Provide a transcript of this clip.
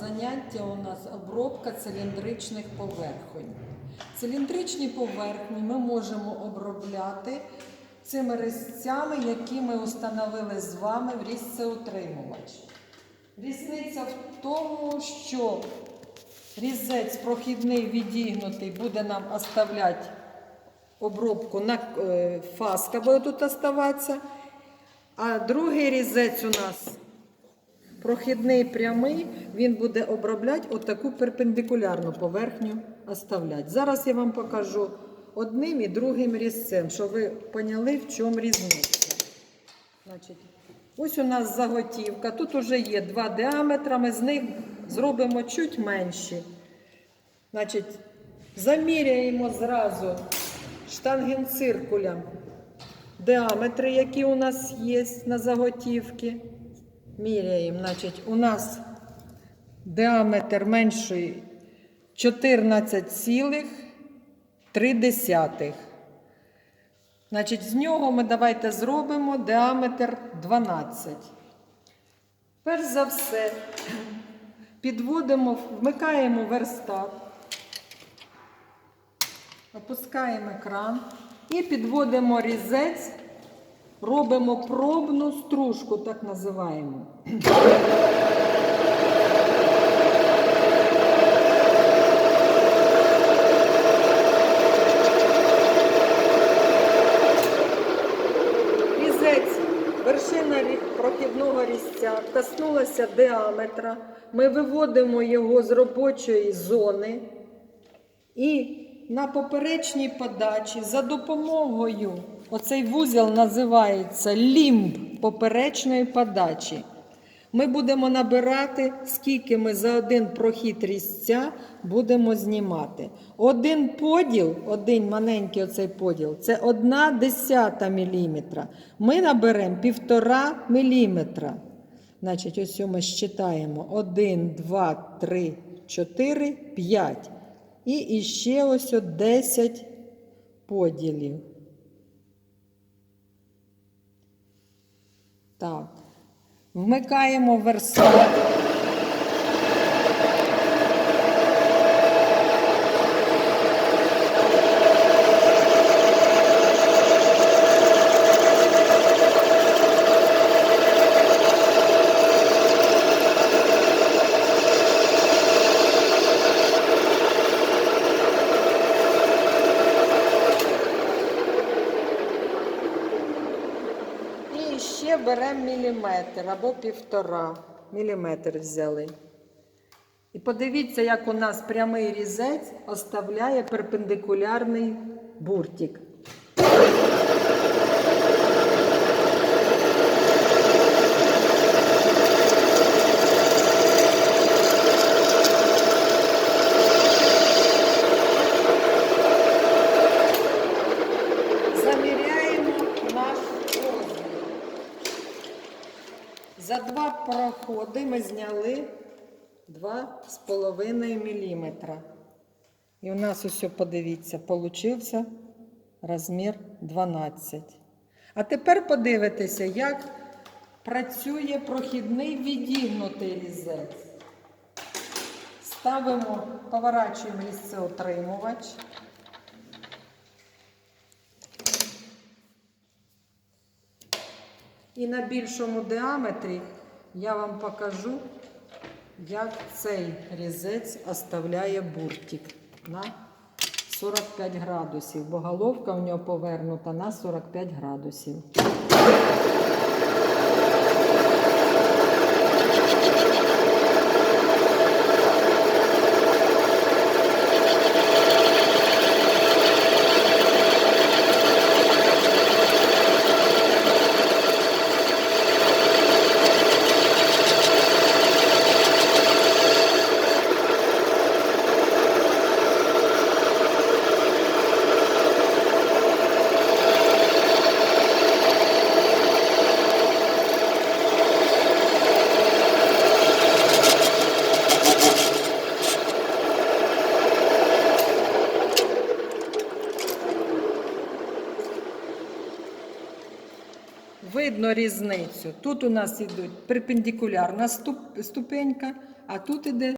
Заняття у нас обробка циліндричних поверхонь. Циліндричні поверхні ми можемо обробляти цими резцями, які ми установили з вами в різцеутримувач. Різниця в тому, що різець прохідний відігнутий буде нам оставляти обробку на е, фаска буде тут оставатися. А другий різець у нас Прохідний прямий, він буде обробляти отаку перпендикулярну поверхню оставляти. Зараз я вам покажу одним і другим різцем, щоб ви поняли, в чому різниця. Значить, ось у нас заготівка. Тут вже є два діаметри, ми з них зробимо чуть менші. Значить, заміряємо зразу штангенциркулем діаметри, які у нас є на заготівці. Міряємо, значить, у нас діаметр менший 14,3. Значить, з нього ми давайте зробимо діаметр 12. Перш за все, підводимо, вмикаємо верстат, опускаємо екран і підводимо різець робимо пробну стружку, так називаємо. Вершина прохідного різця коснулася діаметра. Ми виводимо його з робочої зони і на поперечній подачі за допомогою оцей вузол називається лімб поперечної подачі. Ми будемо набирати, скільки ми за один прохід різця будемо знімати. Один поділ, один маленький оцей поділ, це одна десята міліметра. Ми наберемо півтора міліметра. Значить, ось ми щитаємо 1, 2, 3, 4, 5. І іще ось от 10 поділів. Так. Вмикаємо верстат. Беремо міліметр або півтора. Міліметр взяли. І подивіться, як у нас прямий різець оставляє перпендикулярний буртик. Заміряємо наш розмір. За два проходи ми зняли 2,5 мм. І у нас усе, подивіться, получився розмір 12. А тепер подивитися, як працює прохідний відігнутий різець. Ставимо, поворачуємо різцеотримувач. І на більшому діаметрі я вам покажу, як цей різець оставляє буртик на 45 градусів, бо головка в нього повернута на 45 градусів. Видно різницю. Тут у нас ідуть перпендикулярна ступенька, а тут іде